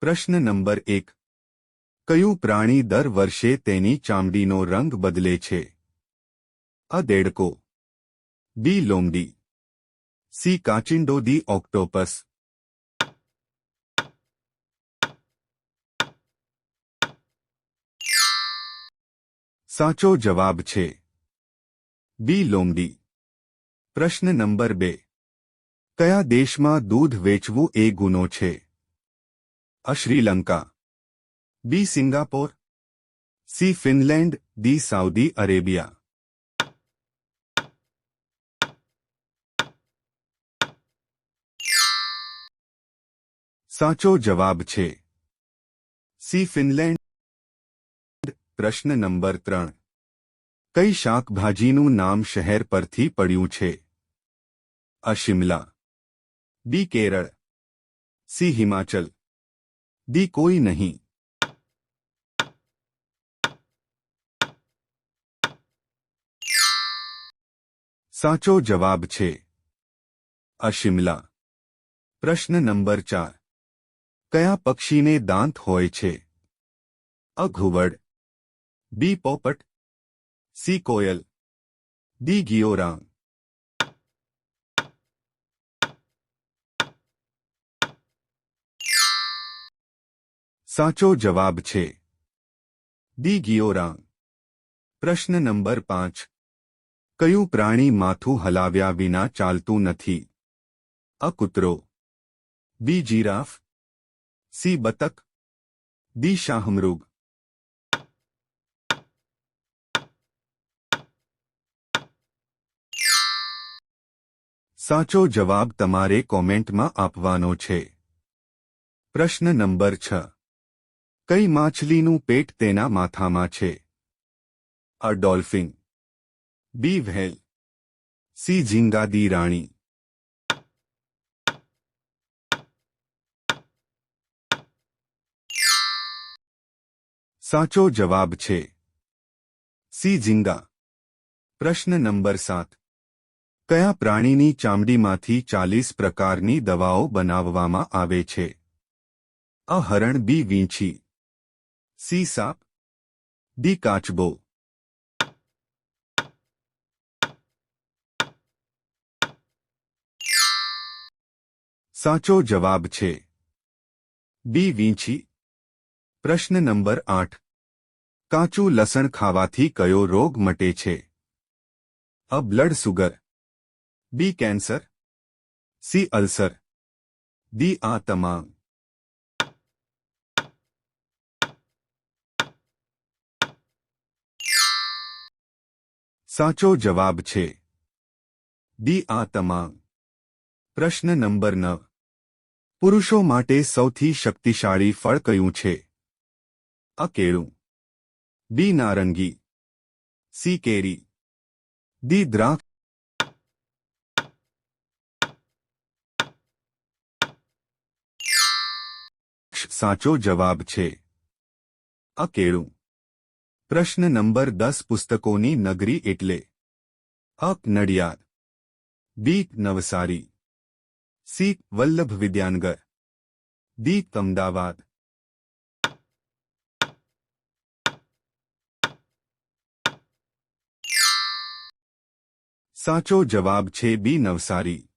પ્રશ્ન નંબર એક. કયું પ્રાણી દર વર્ષે તેની ચામડીનો રંગ બદલે છે? અ દેડકો. બી લોમડી સી કાચિંડો દી ઓક્ટોપસ. સાચો જવાબ છે. બી લોમડી પ્રશ્ન નંબર બે. કયા દેશમાં દૂધ વેચવું એ ગુનો છે? અ Sri Lanka B Singapore C Finland D Saudi Arabia સાચો જવાબ છે સી ફિનલેન્ડ પ્રશ્ન નંબર ત્રણ કઈ શાકભાજીનું નામ શહેર પરથી પડ્યું છે અ Shimla B Kerala C Himachal D કોઈ નહીં સાચો જવાબ છે અ શિમલા પ્રશ્ન નંબર ચાર કયા પક્ષીને દાંત હોય છે અ ઘુવડ બી પોપટ સી કોયલ ડી ગિયોરાંગ સાચો જવાબ છે. ડી ગિયોરાંગ પ્રશ્ન નંબર પાંચ. કયું પ્રાણી માથું હલાવ્યા વિના ચાલતું નથી? અ કૂતરો. બી જીરાફ. સી બતક. દી શાહમૃગ. સાચો જવાબ તમારે કોમેન્ટમાં આપવાનો છે. પ્રશ્ન નંબર છ. કઈ માછલીનું પેટ તેના માથામાં છે? A dolphin B whale C ઝીંગાદી રાણી. સાચો જવાબ છે. સી ઝીંગા. પ્રશ્ન નંબર સાત. કયા પ્રાણીની ચામડીમાંથી ચાલીસ પ્રકારની દવાઓ બનાવવામાં આવે છે? અ હરણ બી વીંછી. સી સાપ ડી કાચબો સાચો જવાબ છે. બી વીંછી. પ્રશ્ન નંબર આઠ. કાચું લસણ ખાવાથી કયો રોગ મટે છે? અ blood sugar. B cancer. C ulcer. D આ તમામ. સાચો જવાબ છે. ડી આ તમામ. પ્રશ્ન નંબર નવ. પુરુષો માટે સૌથી શક્તિશાળી ફળ કયું છે? અ કેળું. બી નારંગી. સી કેરી. ડી દ્રાક્ષ. સાચો જવાબ છે. અ કેળું. પ્રશ્ન નંબર દસ પુસ્તકોની નગરી એટલે અ Nadiad B Navsari C Vallabh Vidyanagar D Ahmedabad સાચો જવાબ છે બી નવસારી